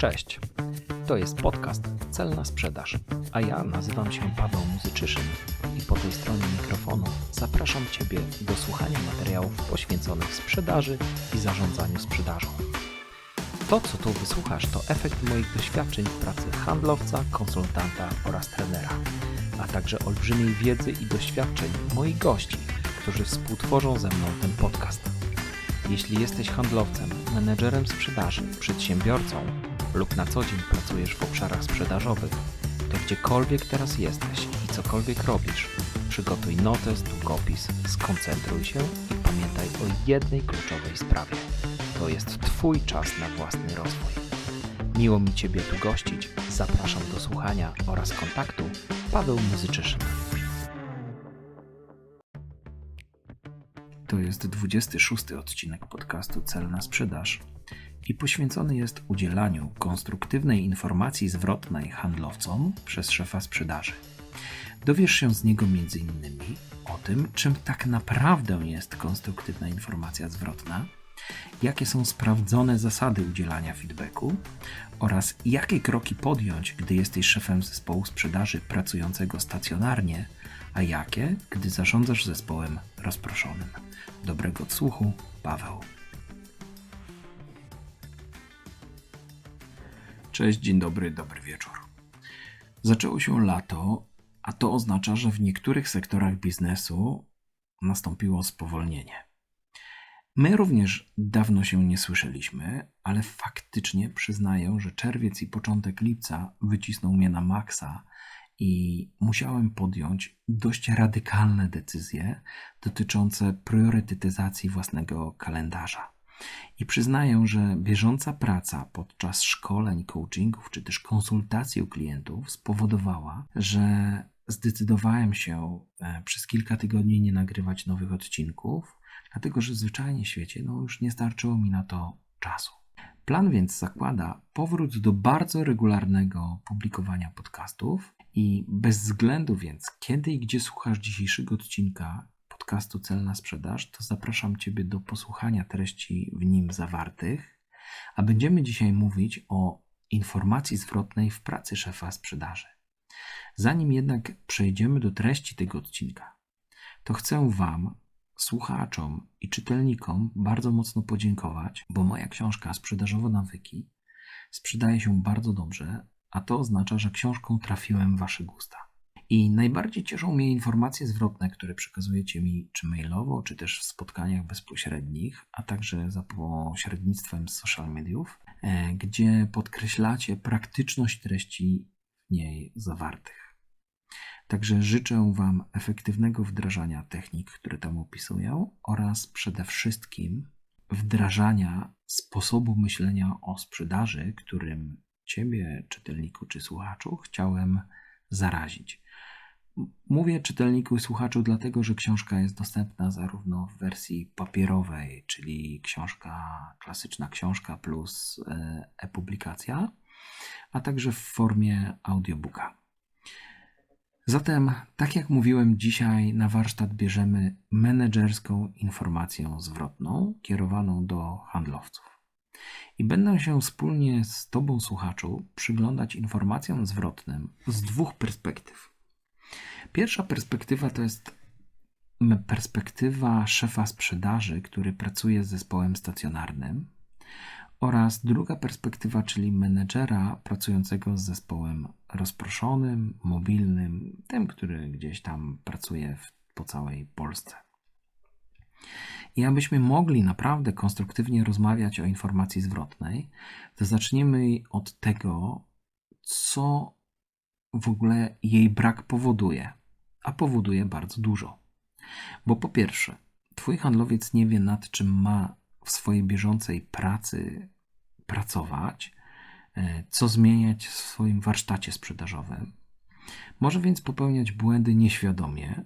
Cześć. To jest podcast Celna Sprzedaż, a ja nazywam się Paweł Muzyczyszyn i po tej stronie mikrofonu zapraszam Ciebie do słuchania materiałów poświęconych sprzedaży i zarządzaniu sprzedażą. To, co tu wysłuchasz, to efekt moich doświadczeń w pracy handlowca, konsultanta oraz trenera, a także olbrzymiej wiedzy i doświadczeń moich gości, którzy współtworzą ze mną ten podcast. Jeśli jesteś handlowcem, menedżerem sprzedaży, przedsiębiorcą lub na co dzień pracujesz w obszarach sprzedażowych, to gdziekolwiek teraz jesteś i cokolwiek robisz, przygotuj notes, długopis, skoncentruj się i pamiętaj o jednej kluczowej sprawie. To jest Twój czas na własny rozwój. Miło mi Ciebie tu gościć. Zapraszam do słuchania oraz kontaktu. Paweł Muzyczyszyn. To jest 26 odcinek podcastu Celna Sprzedaż i poświęcony jest udzielaniu konstruktywnej informacji zwrotnej handlowcom przez szefa sprzedaży. Dowiesz się z niego m.in. o tym, czym tak naprawdę jest konstruktywna informacja zwrotna, jakie są sprawdzone zasady udzielania feedbacku oraz jakie kroki podjąć, gdy jesteś szefem zespołu sprzedaży pracującego stacjonarnie, a jakie, gdy zarządzasz zespołem rozproszonym. Dobrego odsłuchu, Paweł. Cześć, dzień dobry, dobry wieczór. Zaczęło się lato, a to oznacza, że w niektórych sektorach biznesu nastąpiło spowolnienie. My również dawno się nie słyszeliśmy, ale faktycznie przyznaję, że czerwiec i początek lipca wycisnął mnie na maksa i musiałem podjąć dość radykalne decyzje dotyczące priorytetyzacji własnego kalendarza. I przyznaję, że bieżąca praca podczas szkoleń, coachingów czy też konsultacji u klientów spowodowała, że zdecydowałem się e, przez kilka tygodni nie nagrywać nowych odcinków, dlatego że zwyczajnie w świecie no, już nie starczyło mi na to czasu. Plan więc zakłada powrót do bardzo regularnego publikowania podcastów i bez względu więc kiedy i gdzie słuchasz dzisiejszego odcinka podcastu Celna Sprzedaż, to zapraszam Ciebie do posłuchania treści w nim zawartych, a będziemy dzisiaj mówić o informacji zwrotnej w pracy szefa sprzedaży. Zanim jednak przejdziemy do treści tego odcinka, to chcę Wam, słuchaczom i czytelnikom bardzo mocno podziękować, bo moja książka Sprzedażowe nawyki sprzedaje się bardzo dobrze, a to oznacza, że książką trafiłem w Wasze gusta. I najbardziej cieszą mnie informacje zwrotne, które przekazujecie mi czy mailowo, czy też w spotkaniach bezpośrednich, a także za pośrednictwem social mediów, e, gdzie podkreślacie praktyczność treści w niej zawartych. Także życzę Wam efektywnego wdrażania technik, które tam opisuję, oraz przede wszystkim wdrażania sposobu myślenia o sprzedaży, którym Ciebie, czytelniku czy słuchaczu, chciałem zarazić. Mówię czytelniku i słuchaczu, dlatego że książka jest dostępna zarówno w wersji papierowej, czyli książka, klasyczna książka plus e, e-publikacja, a także w formie audiobooka. Zatem, tak jak mówiłem, dzisiaj na warsztat bierzemy menedżerską informację zwrotną kierowaną do handlowców. I będę się wspólnie z Tobą, słuchaczu, przyglądać informacjom zwrotnym z dwóch perspektyw. Pierwsza perspektywa to jest perspektywa szefa sprzedaży, który pracuje z zespołem stacjonarnym, oraz druga perspektywa, czyli menedżera pracującego z zespołem rozproszonym, mobilnym, tym, który gdzieś tam pracuje w, po całej Polsce. I abyśmy mogli naprawdę konstruktywnie rozmawiać o informacji zwrotnej, to zaczniemy od tego, co w ogóle jej brak powoduje, a powoduje bardzo dużo. Bo po pierwsze, Twój handlowiec nie wie, nad czym ma w swojej bieżącej pracy pracować, e, co zmieniać w swoim warsztacie sprzedażowym. Może więc popełniać błędy nieświadomie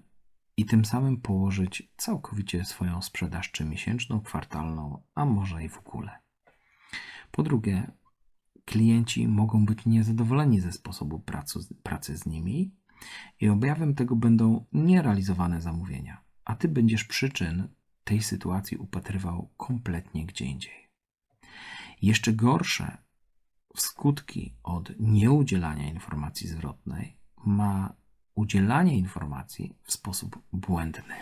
i tym samym położyć całkowicie swoją sprzedaż, czy miesięczną, kwartalną, a może i w ogóle. Po drugie, klienci mogą być niezadowoleni ze sposobu pracy, pracy z nimi i objawem tego będą nierealizowane zamówienia, a ty będziesz przyczyn tej sytuacji upatrywał kompletnie gdzie indziej. Jeszcze gorsze skutki od nieudzielania informacji zwrotnej ma udzielanie informacji w sposób błędny.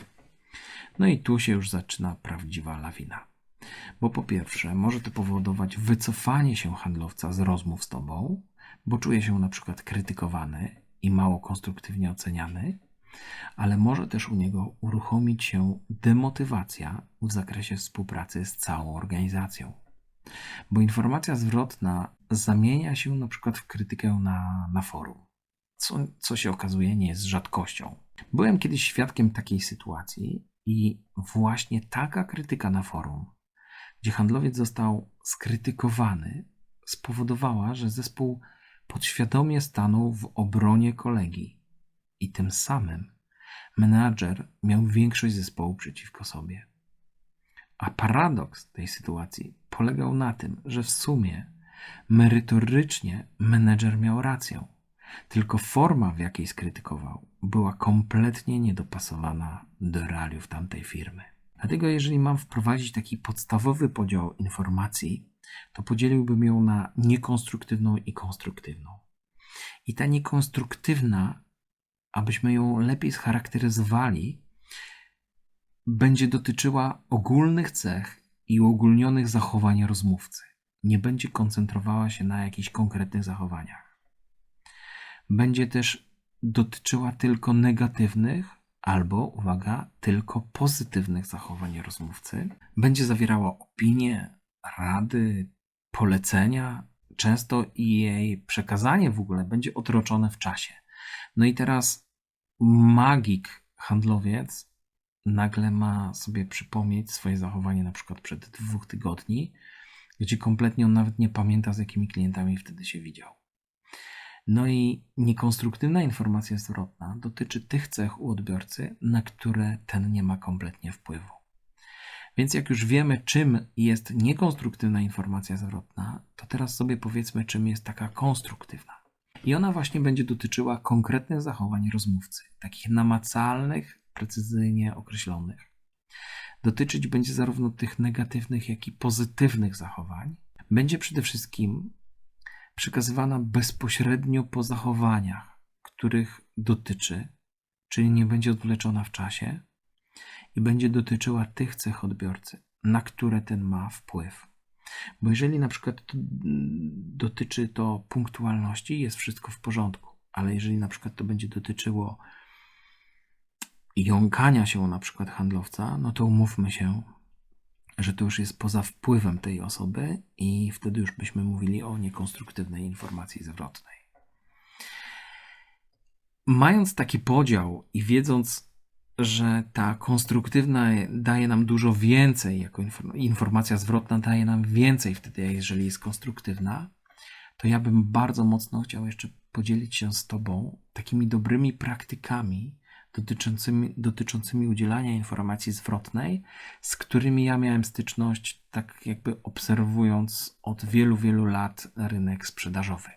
No i tu się już zaczyna prawdziwa lawina. Bo po pierwsze, może to powodować wycofanie się handlowca z rozmów z tobą, bo czuje się na przykład krytykowany i mało konstruktywnie oceniany, ale może też u niego uruchomić się demotywacja w zakresie współpracy z całą organizacją. Bo informacja zwrotna zamienia się na przykład w krytykę na, na forum, co, co się okazuje nie jest rzadkością. Byłem kiedyś świadkiem takiej sytuacji i właśnie taka krytyka na forum, gdzie handlowiec został skrytykowany, spowodowała, że zespół podświadomie stanął w obronie kolegi i tym samym menadżer miał większość zespołu przeciwko sobie. A paradoks tej sytuacji polegał na tym, że w sumie merytorycznie menedżer miał rację, tylko forma, w jakiej skrytykował, była kompletnie niedopasowana do realiów tamtej firmy. Dlatego, jeżeli mam wprowadzić taki podstawowy podział informacji, to podzieliłbym ją na niekonstruktywną i konstruktywną. I ta niekonstruktywna, abyśmy ją lepiej scharakteryzowali, będzie dotyczyła ogólnych cech i uogólnionych zachowań rozmówcy. Nie będzie koncentrowała się na jakichś konkretnych zachowaniach. Będzie też dotyczyła tylko negatywnych albo, uwaga, tylko pozytywnych zachowań rozmówcy. Będzie zawierała opinie, rady, polecenia. Często i jej przekazanie w ogóle będzie odroczone w czasie. No i teraz magik, handlowiec, nagle ma sobie przypomnieć swoje zachowanie na przykład przed dwóch tygodni, gdzie kompletnie on nawet nie pamięta, z jakimi klientami wtedy się widział. No i niekonstruktywna informacja zwrotna dotyczy tych cech u odbiorcy, na które ten nie ma kompletnie wpływu. Więc jak już wiemy, czym jest niekonstruktywna informacja zwrotna, to teraz sobie powiedzmy, czym jest taka konstruktywna. I ona właśnie będzie dotyczyła konkretnych zachowań rozmówcy, takich namacalnych, precyzyjnie określonych. Dotyczyć będzie zarówno tych negatywnych, jak i pozytywnych zachowań. Będzie przede wszystkim przekazywana bezpośrednio po zachowaniach, których dotyczy, czyli nie będzie odwleczona w czasie i będzie dotyczyła tych cech odbiorcy, na które ten ma wpływ. Bo jeżeli na przykład to dotyczy to punktualności, jest wszystko w porządku, ale jeżeli na przykład to będzie dotyczyło jąkania się na przykład handlowca, no to umówmy się, że to już jest poza wpływem tej osoby i wtedy już byśmy mówili o niekonstruktywnej informacji zwrotnej. Mając taki podział i wiedząc, że ta konstruktywna daje nam dużo więcej, jako informacja zwrotna daje nam więcej wtedy, jeżeli jest konstruktywna, to ja bym bardzo mocno chciał jeszcze podzielić się z Tobą takimi dobrymi praktykami, dotyczącymi, dotyczącymi udzielania informacji zwrotnej, z którymi ja miałem styczność, tak jakby obserwując od wielu, wielu lat rynek sprzedażowy.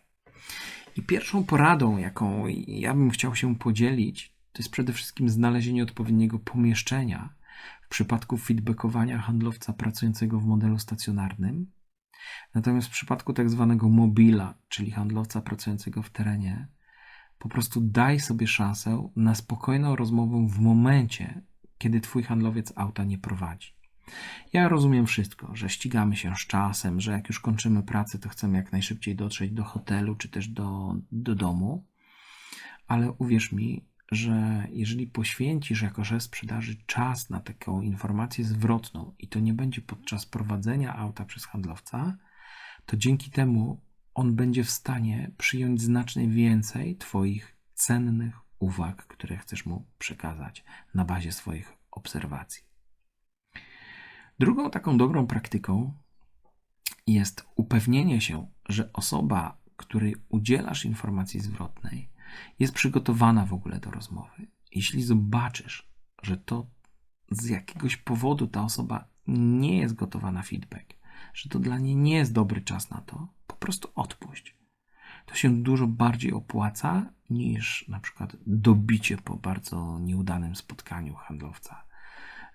I pierwszą poradą, jaką ja bym chciał się podzielić, to jest przede wszystkim znalezienie odpowiedniego pomieszczenia w przypadku feedbackowania handlowca pracującego w modelu stacjonarnym. Natomiast w przypadku tak zwanego mobila, czyli handlowca pracującego w terenie, po prostu daj sobie szansę na spokojną rozmowę w momencie, kiedy twój handlowiec auta nie prowadzi. Ja rozumiem wszystko, że ścigamy się z czasem, że jak już kończymy pracę, to chcemy jak najszybciej dotrzeć do hotelu czy też do, do domu, ale uwierz mi, że jeżeli poświęcisz jako szef sprzedaży czas na taką informację zwrotną i to nie będzie podczas prowadzenia auta przez handlowca, to dzięki temu on będzie w stanie przyjąć znacznie więcej Twoich cennych uwag, które chcesz mu przekazać na bazie swoich obserwacji. Drugą taką dobrą praktyką jest upewnienie się, że osoba, której udzielasz informacji zwrotnej, jest przygotowana w ogóle do rozmowy. Jeśli zobaczysz, że to z jakiegoś powodu ta osoba nie jest gotowa na feedback, że to dla niej nie jest dobry czas na to, po prostu odpuść. To się dużo bardziej opłaca niż na przykład dobicie po bardzo nieudanym spotkaniu handlowca.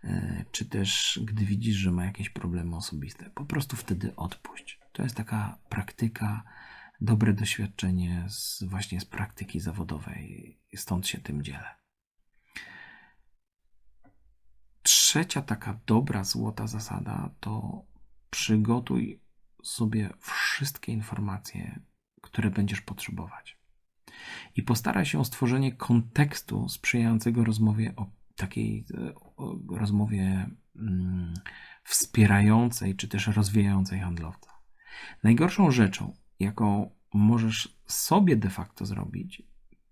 E, czy też gdy widzisz, że ma jakieś problemy osobiste, po prostu wtedy odpuść. To jest taka praktyka dobre doświadczenie z, właśnie z praktyki zawodowej, stąd się tym dzielę. Trzecia taka dobra, złota zasada to przygotuj sobie wszystkie informacje, które będziesz potrzebować. I postaraj się o stworzenie kontekstu sprzyjającego rozmowie o takiej o rozmowie mm, wspierającej czy też rozwijającej handlowca. Najgorszą rzeczą, jaką możesz sobie de facto zrobić,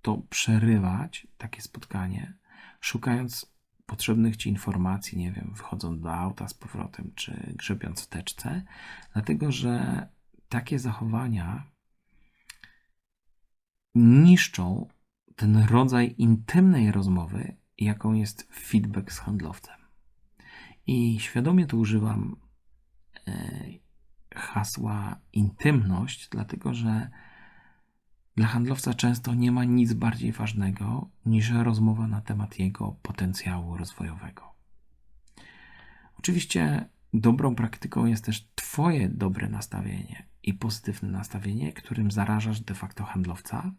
to przerywać takie spotkanie, szukając potrzebnych ci informacji, nie wiem, wychodząc do auta z powrotem, czy grzebiąc w teczce, dlatego że takie zachowania niszczą ten rodzaj intymnej rozmowy, jaką jest feedback z handlowcem. I świadomie tu używam e, hasła intymność, dlatego że dla handlowca często nie ma nic bardziej ważnego niż rozmowa na temat jego potencjału rozwojowego. Oczywiście dobrą praktyką jest też Twoje dobre nastawienie i pozytywne nastawienie, którym zarażasz de facto handlowca.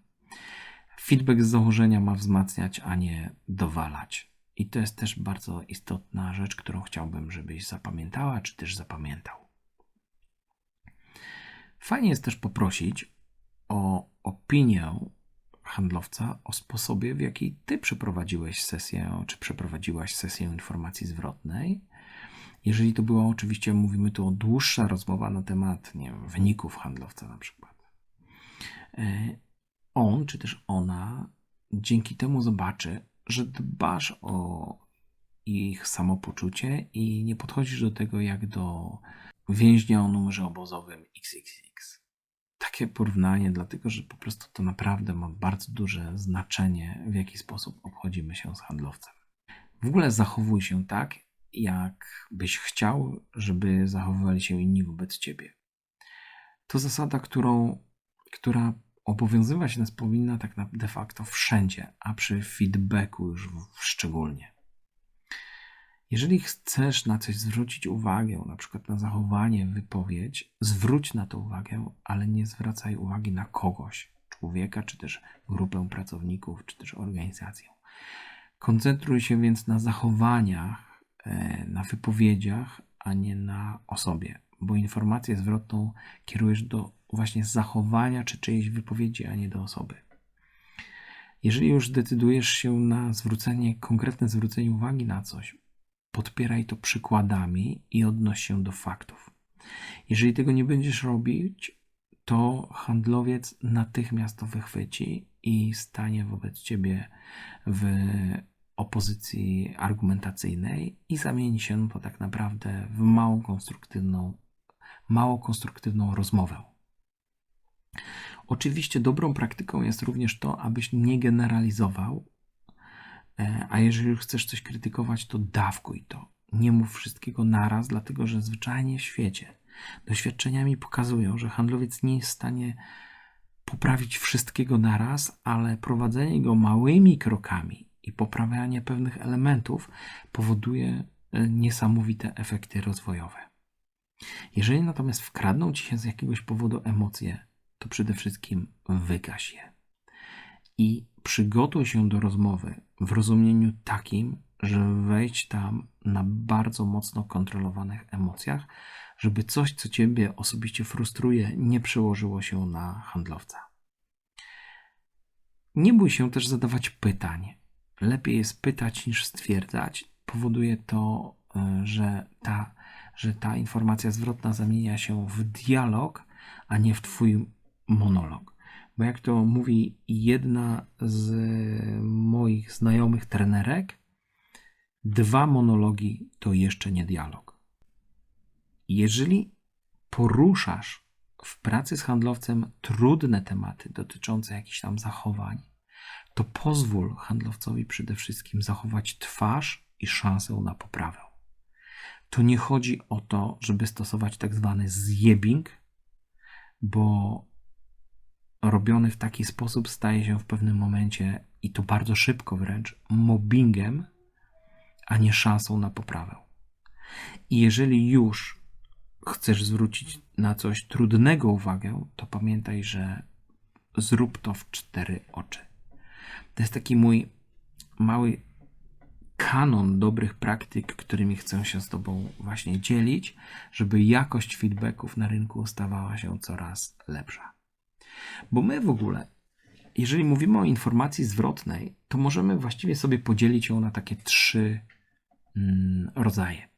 Feedback z założenia ma wzmacniać, a nie dowalać. I to jest też bardzo istotna rzecz, którą chciałbym, żebyś zapamiętała, czy też zapamiętał. Fajnie jest też poprosić o opinię handlowca o sposobie, w jaki ty przeprowadziłeś sesję, czy przeprowadziłaś sesję informacji zwrotnej. Jeżeli to była oczywiście, mówimy tu o dłuższa rozmowa na temat nie wiem, wyników handlowca na przykład. E, on, czy też ona dzięki temu zobaczy, że dbasz o ich samopoczucie i nie podchodzisz do tego jak do więźnia o numerze obozowym XXX. Takie porównanie, dlatego że po prostu to naprawdę ma bardzo duże znaczenie, w jaki sposób obchodzimy się z handlowcem. W ogóle zachowuj się tak, jak byś chciał, żeby zachowywali się inni wobec ciebie. To zasada, którą, która obowiązywać nas powinna tak de facto wszędzie, a przy feedbacku już szczególnie. Jeżeli chcesz na coś zwrócić uwagę, na przykład na zachowanie, wypowiedź, zwróć na to uwagę, ale nie zwracaj uwagi na kogoś, człowieka, czy też grupę pracowników, czy też organizację. Koncentruj się więc na zachowaniach, e, na wypowiedziach, a nie na osobie, bo informację zwrotną kierujesz do właśnie zachowania czy czyjejś wypowiedzi, a nie do osoby. Jeżeli już decydujesz się na zwrócenie, konkretne zwrócenie uwagi na coś, podpieraj to przykładami i odnoś się do faktów. Jeżeli tego nie będziesz robić, to handlowiec natychmiast to wychwyci i stanie wobec ciebie w opozycji argumentacyjnej i zamieni się to tak naprawdę w małą konstruktywną, mało konstruktywną rozmowę. Oczywiście dobrą praktyką jest również to, abyś nie generalizował, a jeżeli chcesz coś krytykować, to dawkuj to. Nie mów wszystkiego naraz, dlatego że zwyczajnie w świecie doświadczenia mi pokazują, że handlowiec nie jest w stanie poprawić wszystkiego naraz, ale prowadzenie go małymi krokami i poprawianie pewnych elementów powoduje e, niesamowite efekty rozwojowe. Jeżeli natomiast wkradną ci się z jakiegoś powodu emocje, to przede wszystkim wygaś je. I przygotuj się do rozmowy w rozumieniu takim, że wejdź tam na bardzo mocno kontrolowanych emocjach, żeby coś, co ciebie osobiście frustruje, nie przełożyło się na handlowca. Nie bój się też zadawać pytań. Lepiej jest pytać niż stwierdzać. Powoduje to, e, że ta, że ta informacja zwrotna zamienia się w dialog, a nie w Twój monolog. Bo jak to mówi jedna z moich znajomych trenerek, dwa monologi to jeszcze nie dialog. Jeżeli poruszasz w pracy z handlowcem trudne tematy dotyczące jakichś tam zachowań, to pozwól handlowcowi przede wszystkim zachować twarz i szansę na poprawę. To nie chodzi o to, żeby stosować tak zwany zjebing, bo robiony w taki sposób staje się w pewnym momencie, i to bardzo szybko wręcz, mobbingiem, a nie szansą na poprawę. I jeżeli już chcesz zwrócić na coś trudnego uwagę, to pamiętaj, że zrób to w cztery oczy. To jest taki mój mały kanon dobrych praktyk, którymi chcę się z Tobą właśnie dzielić, żeby jakość feedbacków na rynku stawała się coraz lepsza. Bo my w ogóle, jeżeli mówimy o informacji zwrotnej, to możemy właściwie sobie podzielić ją na takie trzy mm, rodzaje.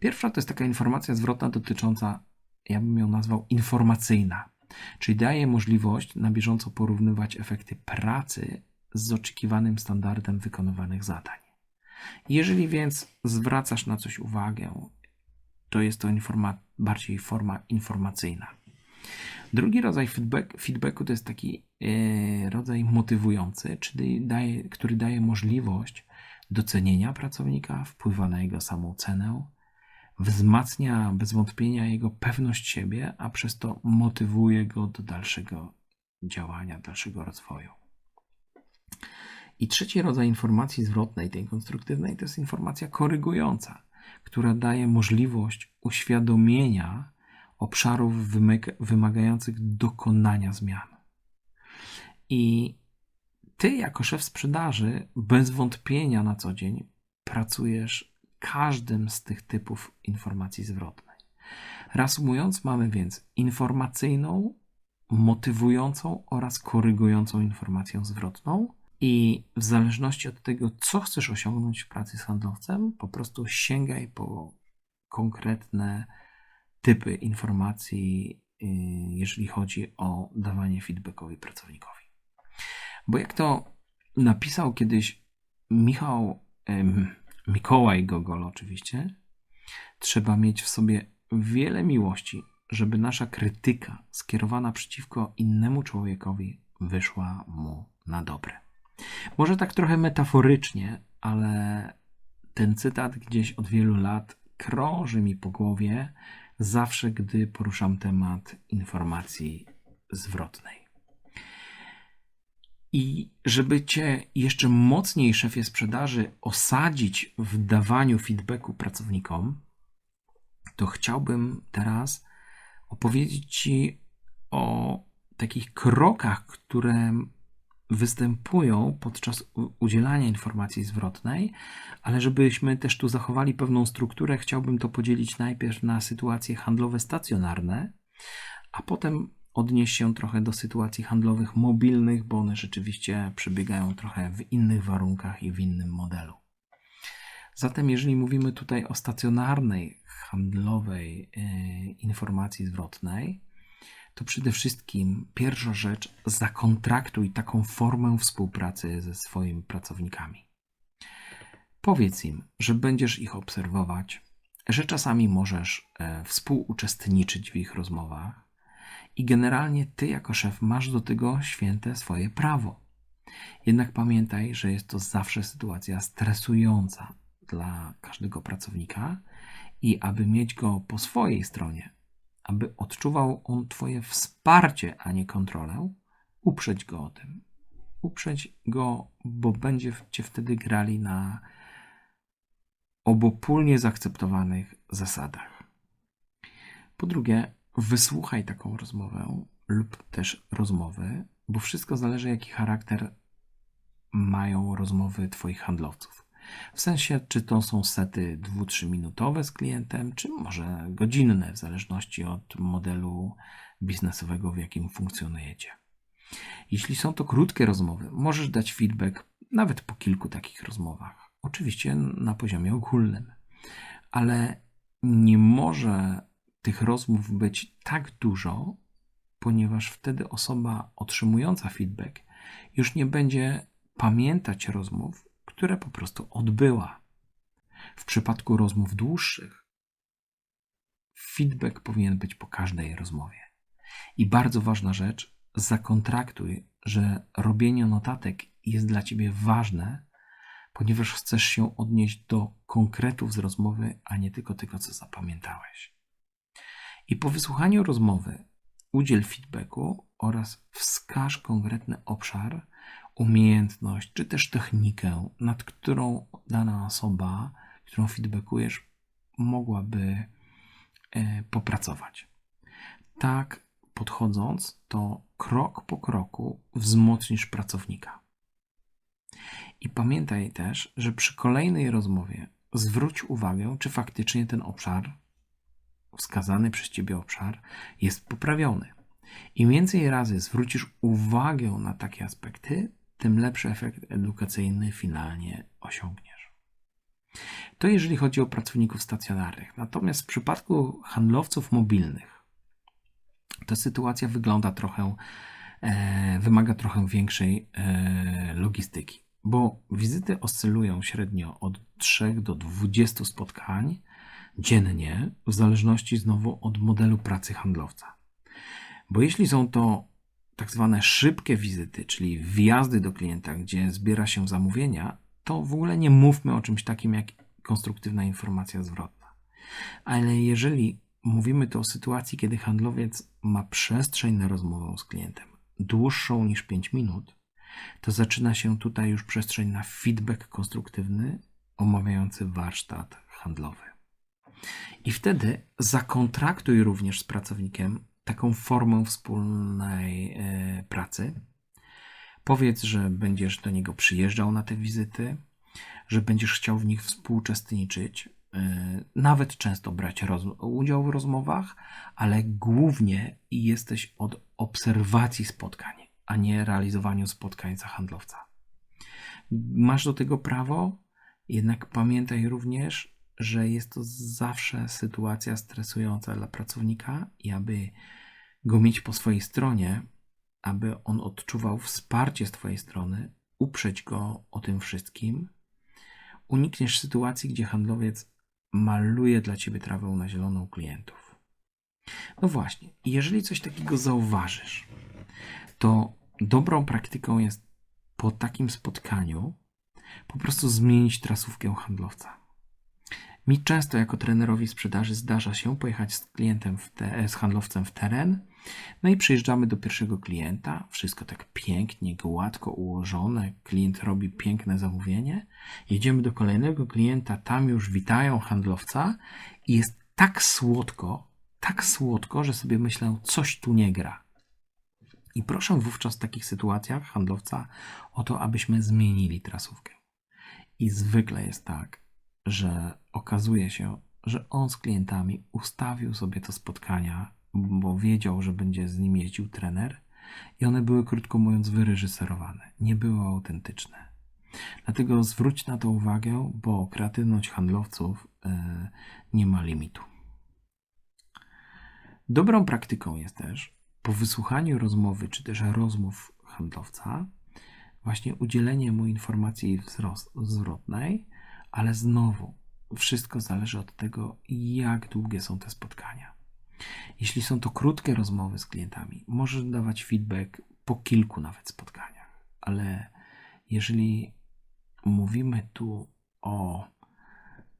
Pierwsza to jest taka informacja zwrotna dotycząca, ja bym ją nazwał informacyjna, czyli daje możliwość na bieżąco porównywać efekty pracy z oczekiwanym standardem wykonywanych zadań. Jeżeli więc zwracasz na coś uwagę, to jest to bardziej forma informacyjna. Drugi rodzaj feedback, feedbacku to jest taki yy, rodzaj motywujący, czyli daje, który daje możliwość docenienia pracownika, wpływa na jego samą cenę, wzmacnia bez wątpienia jego pewność siebie, a przez to motywuje go do dalszego działania, dalszego rozwoju. I trzeci rodzaj informacji zwrotnej, tej konstruktywnej, to jest informacja korygująca, która daje możliwość uświadomienia obszarów wymagających dokonania zmian. I ty, jako szef sprzedaży, bez wątpienia na co dzień pracujesz każdym z tych typów informacji zwrotnej. Reasumując, mamy więc informacyjną, motywującą oraz korygującą informację zwrotną i w zależności od tego, co chcesz osiągnąć w pracy z handlowcem, po prostu sięgaj po konkretne typy informacji, y, jeżeli chodzi o dawanie feedbackowi pracownikowi. Bo jak to napisał kiedyś Michał, Mikołaj Gogol oczywiście, trzeba mieć w sobie wiele miłości, żeby nasza krytyka skierowana przeciwko innemu człowiekowi wyszła mu na dobre. Może tak trochę metaforycznie, ale ten cytat gdzieś od wielu lat krąży mi po głowie zawsze, gdy poruszam temat informacji zwrotnej. I żeby cię jeszcze mocniej, szefie sprzedaży, osadzić w dawaniu feedbacku pracownikom, to chciałbym teraz opowiedzieć ci o takich krokach, które występują podczas udzielania informacji zwrotnej, ale żebyśmy też tu zachowali pewną strukturę, chciałbym to podzielić najpierw na sytuacje handlowe stacjonarne, a potem odnieść się trochę do sytuacji handlowych mobilnych, bo one rzeczywiście przebiegają trochę w innych warunkach i w innym modelu. Zatem, jeżeli mówimy tutaj o stacjonarnej handlowej yy, informacji zwrotnej, to przede wszystkim pierwsza rzecz, zakontraktuj taką formę współpracy ze swoimi pracownikami. Powiedz im, że będziesz ich obserwować, że czasami możesz e, współuczestniczyć w ich rozmowach i generalnie ty, jako szef, masz do tego święte swoje prawo. Jednak pamiętaj, że jest to zawsze sytuacja stresująca dla każdego pracownika i aby mieć go po swojej stronie, aby odczuwał on Twoje wsparcie, a nie kontrolę, uprzeć go o tym. Uprzeć go, bo będzie Cię wtedy grali na obopólnie zaakceptowanych zasadach. Po drugie, wysłuchaj taką rozmowę lub też rozmowy, bo wszystko zależy, jaki charakter mają rozmowy Twoich handlowców. W sensie, czy to są sety 2-3 minutowe z klientem, czy może godzinne, w zależności od modelu biznesowego, w jakim funkcjonujecie. Jeśli są to krótkie rozmowy, możesz dać feedback nawet po kilku takich rozmowach. Oczywiście na poziomie ogólnym, ale nie może tych rozmów być tak dużo, ponieważ wtedy osoba otrzymująca feedback już nie będzie pamiętać rozmów, które po prostu odbyła. W przypadku rozmów dłuższych, feedback powinien być po każdej rozmowie. I bardzo ważna rzecz, zakontraktuj, że robienie notatek jest dla ciebie ważne, ponieważ chcesz się odnieść do konkretów z rozmowy, a nie tylko tego, co zapamiętałeś. I po wysłuchaniu rozmowy udziel feedbacku oraz wskaż konkretny obszar, umiejętność czy też technikę, nad którą dana osoba, którą feedbackujesz, mogłaby e, popracować. Tak podchodząc, to krok po kroku wzmocnisz pracownika. I pamiętaj też, że przy kolejnej rozmowie zwróć uwagę, czy faktycznie ten obszar, wskazany przez Ciebie obszar, jest poprawiony. Im więcej razy zwrócisz uwagę na takie aspekty, tym lepszy efekt edukacyjny finalnie osiągniesz. To jeżeli chodzi o pracowników stacjonarnych. Natomiast w przypadku handlowców mobilnych, ta sytuacja wygląda trochę, e, wymaga trochę większej e, logistyki, bo wizyty oscylują średnio od 3 do 20 spotkań dziennie, w zależności znowu od modelu pracy handlowca. Bo jeśli są to tak zwane szybkie wizyty, czyli wjazdy do klienta, gdzie zbiera się zamówienia, to w ogóle nie mówmy o czymś takim jak konstruktywna informacja zwrotna. Ale jeżeli mówimy tu o sytuacji, kiedy handlowiec ma przestrzeń na rozmowę z klientem dłuższą niż 5 minut, to zaczyna się tutaj już przestrzeń na feedback konstruktywny omawiający warsztat handlowy. I wtedy zakontraktuj również z pracownikiem taką formę wspólnej e, pracy. Powiedz, że będziesz do niego przyjeżdżał na te wizyty, że będziesz chciał w nich współuczestniczyć, e, nawet często brać udział w rozmowach, ale głównie jesteś od obserwacji spotkań, a nie realizowaniu spotkań za handlowca. Masz do tego prawo, jednak pamiętaj również, że jest to zawsze sytuacja stresująca dla pracownika i aby go mieć po swojej stronie, aby on odczuwał wsparcie z Twojej strony, uprzeć go o tym wszystkim, unikniesz sytuacji, gdzie handlowiec maluje dla Ciebie trawę na zieloną klientów. No właśnie, jeżeli coś takiego zauważysz, to dobrą praktyką jest po takim spotkaniu po prostu zmienić trasówkę handlowca. Mi często jako trenerowi sprzedaży zdarza się pojechać z klientem, te, z handlowcem w teren. No i przyjeżdżamy do pierwszego klienta. Wszystko tak pięknie, gładko ułożone. Klient robi piękne zamówienie. Jedziemy do kolejnego klienta, tam już witają handlowca i jest tak słodko, tak słodko, że sobie myślę, coś tu nie gra. I proszę wówczas w takich sytuacjach handlowca o to, abyśmy zmienili trasówkę. I zwykle jest tak, że okazuje się, że on z klientami ustawił sobie to spotkania, bo wiedział, że będzie z nim jeździł trener, i one były, krótko mówiąc, wyreżyserowane, nie były autentyczne. Dlatego zwróć na to uwagę, bo kreatywność handlowców yy, nie ma limitu. Dobrą praktyką jest też po wysłuchaniu rozmowy, czy też rozmów handlowca, właśnie udzielenie mu informacji zwrotnej, ale znowu, wszystko zależy od tego, jak długie są te spotkania. Jeśli są to krótkie rozmowy z klientami, możesz dawać feedback po kilku nawet spotkaniach, ale jeżeli mówimy tu o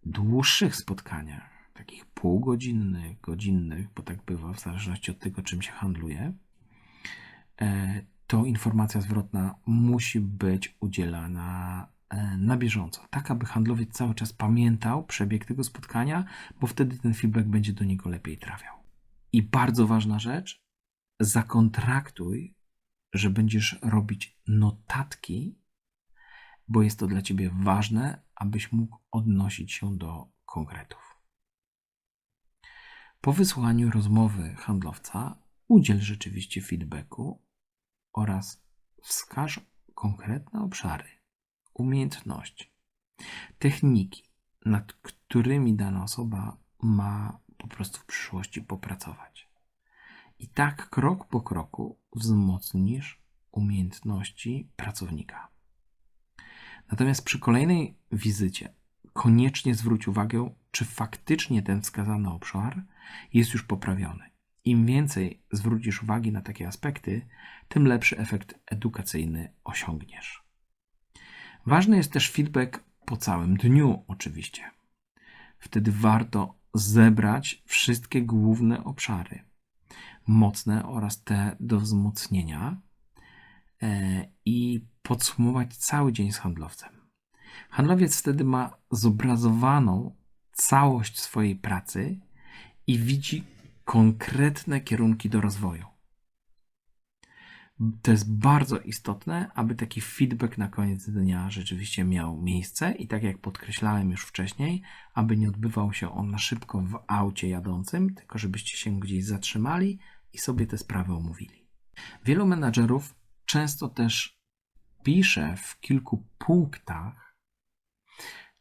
dłuższych spotkaniach, takich półgodzinnych, godzinnych, bo tak bywa w zależności od tego, czym się handluje, e, to informacja zwrotna musi być udzielana na bieżąco, tak aby handlowiec cały czas pamiętał przebieg tego spotkania, bo wtedy ten feedback będzie do niego lepiej trafiał. I bardzo ważna rzecz, zakontraktuj, że będziesz robić notatki, bo jest to dla ciebie ważne, abyś mógł odnosić się do konkretów. Po wysłuchaniu rozmowy handlowca udziel rzeczywiście feedbacku oraz wskaż konkretne obszary, umiejętności, techniki, nad którymi dana osoba ma po prostu w przyszłości popracować. I tak krok po kroku wzmocnisz umiejętności pracownika. Natomiast przy kolejnej wizycie koniecznie zwróć uwagę, czy faktycznie ten wskazany obszar jest już poprawiony. Im więcej zwrócisz uwagi na takie aspekty, tym lepszy efekt edukacyjny osiągniesz. Ważny jest też feedback po całym dniu, oczywiście. Wtedy warto zebrać wszystkie główne obszary, mocne oraz te do wzmocnienia e, i podsumować cały dzień z handlowcem. Handlowiec wtedy ma zobrazowaną całość swojej pracy i widzi konkretne kierunki do rozwoju. To jest bardzo istotne, aby taki feedback na koniec dnia rzeczywiście miał miejsce i tak jak podkreślałem już wcześniej, aby nie odbywał się on na szybko w aucie jadącym, tylko żebyście się gdzieś zatrzymali i sobie te sprawy omówili. Wielu menadżerów często też pisze w kilku punktach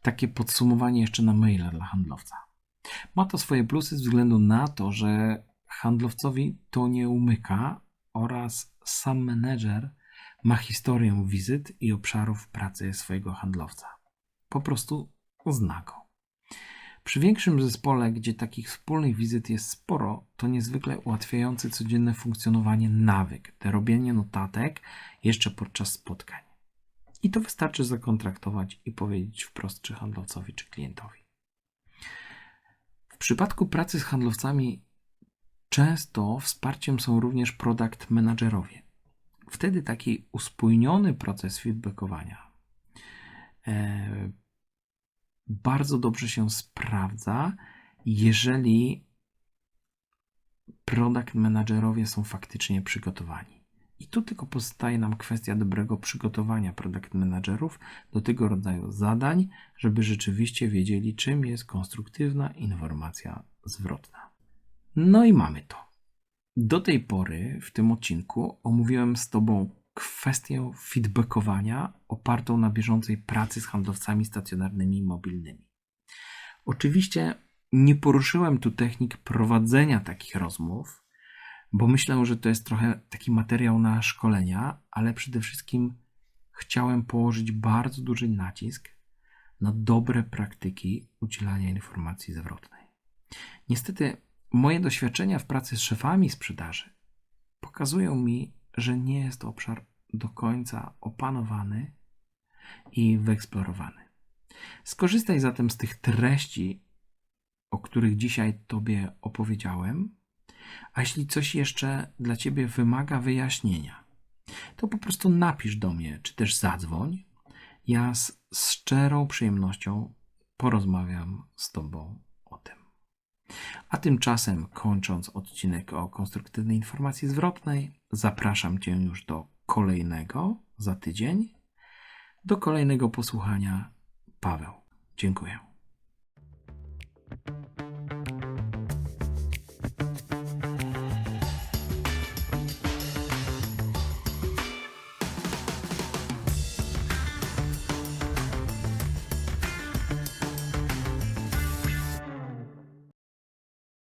takie podsumowanie jeszcze na maila dla handlowca. Ma to swoje plusy ze względu na to, że handlowcowi to nie umyka oraz sam menedżer ma historię wizyt i obszarów pracy swojego handlowca. Po prostu zna go. Przy większym zespole, gdzie takich wspólnych wizyt jest sporo, to niezwykle ułatwiający codzienne funkcjonowanie nawyk, te robienie notatek jeszcze podczas spotkań. I to wystarczy zakontraktować i powiedzieć wprost czy handlowcowi, czy klientowi. W przypadku pracy z handlowcami często wsparciem są również product managerowie. Wtedy taki uspójniony proces feedbackowania e, bardzo dobrze się sprawdza, jeżeli product managerowie są faktycznie przygotowani. I tu tylko pozostaje nam kwestia dobrego przygotowania product managerów do tego rodzaju zadań, żeby rzeczywiście wiedzieli, czym jest konstruktywna informacja zwrotna. No i mamy to. Do tej pory w tym odcinku omówiłem z Tobą kwestię feedbackowania opartą na bieżącej pracy z handlowcami stacjonarnymi i mobilnymi. Oczywiście nie poruszyłem tu technik prowadzenia takich rozmów, bo myślę, że to jest trochę taki materiał na szkolenia, ale przede wszystkim chciałem położyć bardzo duży nacisk na dobre praktyki udzielania informacji zwrotnej. Niestety, moje doświadczenia w pracy z szefami sprzedaży pokazują mi, że nie jest to obszar do końca opanowany i wyeksplorowany. Skorzystaj zatem z tych treści, o których dzisiaj Tobie opowiedziałem, a jeśli coś jeszcze dla Ciebie wymaga wyjaśnienia, to po prostu napisz do mnie, czy też zadzwoń. Ja z, szczerą przyjemnością porozmawiam z Tobą o tym. A tymczasem, kończąc odcinek o konstruktywnej informacji zwrotnej, zapraszam Cię już do kolejnego za tydzień. Do kolejnego posłuchania. Paweł. Dziękuję.